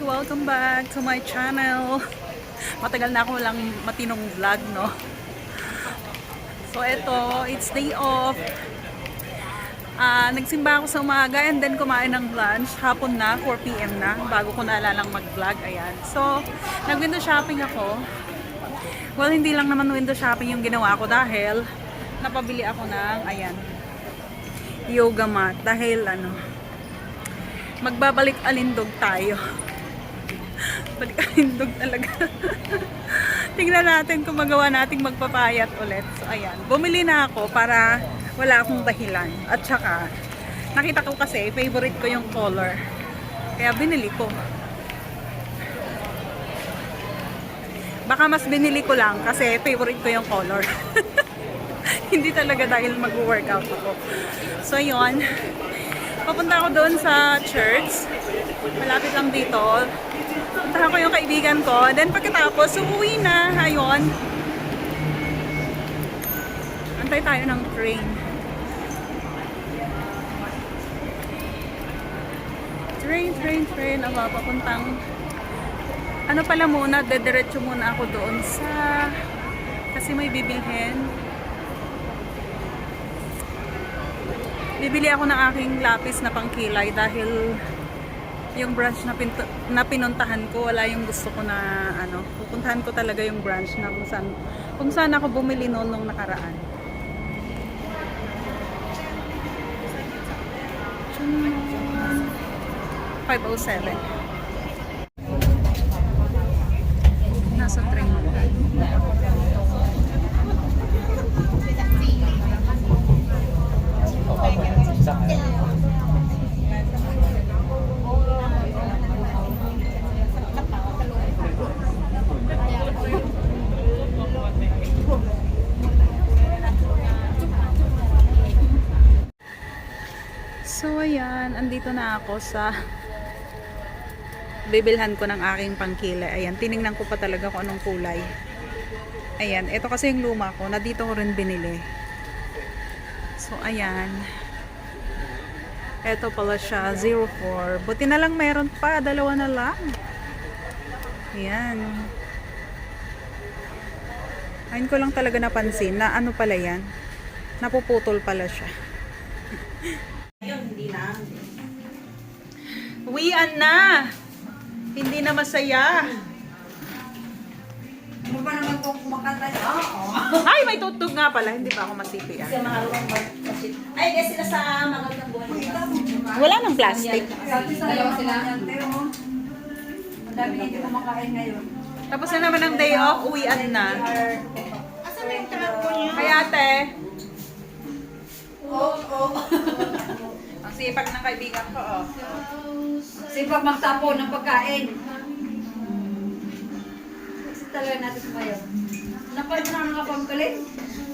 Welcome back to my channel. Matagal na ako walang matinong vlog, no? So, eto, it's day off. Ah, nagsimba ako sa umaga and then kumain ng lunch. Hapon na, 4pm na, bago ko naalalang mag-vlog. Ayan. So, nag-window shopping ako. Well, hindi lang naman window shopping yung ginawa ko dahil napabili ako ng, ayan, yoga mat. Dahil, ano, magbabalik alindog tayo. Balik alindog talaga. Tingnan natin kung magawa nating magpapayat ulit. So, ayan. Bumili na ako para wala akong dahilan. At saka, nakita ko kasi, favorite ko yung color. Kaya binili ko. Baka mas binili ko lang kasi favorite ko yung color. Hindi talaga dahil mag-workout ako. So, yun. Papunta ako doon sa church. Malapit lang dito. Puntahan ko yung kaibigan ko. Then pagkatapos, uuwi na. Ayun. Antay tayo ng train. Train, train, train. Aba, papuntang... Ano pala muna, dediretso muna ako doon sa... Kasi may bibilhin. Bibili ako ng aking lapis na pangkilay dahil yung branch na, pinto, na pinuntahan ko, wala yung gusto ko na ano, pupuntahan ko talaga yung branch na kung saan, kung saan ako bumili noon nung nakaraan. Tsun. 507. Nasa train So ayan, andito na ako sa bibilhan ko ng aking pangkilay. Ayan, tiningnan ko pa talaga kung anong kulay. Ayan, ito kasi yung luma ko, na dito ko rin binili. So ayan. Ito pala siya, 04. Buti na lang meron pa, dalawa na lang. Ayan. Ayun ko lang talaga napansin na ano pala yan. Napuputol pala siya. Uwian na! Hindi na masaya. Mo ba naman kung kumakanta siya? Oo. Ay, may tutog nga pala. Hindi pa ako masipi. ah. Kasi maharong mag-sit. Ay, kasi sila sa magandang buwan. Wala nang plastic. Sabi sa dalawa sila. Ang dami hindi kumakain ngayon. Tapos na naman ang day off, uwian na. Asa na yung trapo niya? Kaya ate, Oo, oo. sipag ng kaibigan ko, oh. Sipag magtapo ng pagkain. Kasi talaga natin ngayon. Napal mo na ng kapang galing?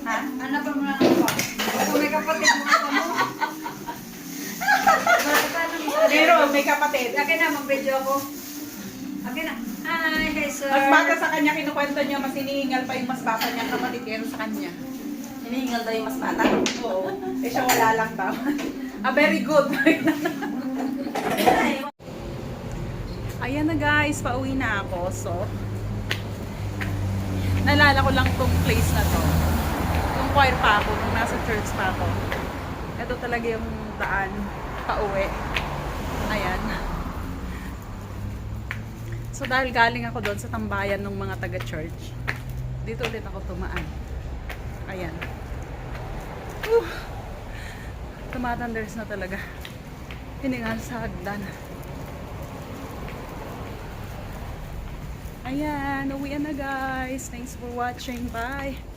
Ha? Hanapal mo na ng kapang. Kung may kapatid mo ka mo. Pero may kapatid. Akin na, mag-video ako. Akin na. Hi, hey sir. Mas bata sa kanya, kinukwento niya, mas hinihingal pa yung mas bata niyang kapatid kaysa sa kanya. Hinihingal daw yung mas bata. Oo. Eh siya wala lang daw. ah, very good. Ayan na guys, pauwi na ako. So, naalala ko lang tong place na to. Yung choir pa ako, nung nasa church pa ako. Ito talaga yung daan pauwi. Ayan. So, dahil galing ako doon sa tambayan ng mga taga-church, dito ulit ako tumaan. Ayan. Uh, tumatanders na talaga. Hiningal sa hagdan. Ayan, uwian na guys. Thanks for watching. Bye!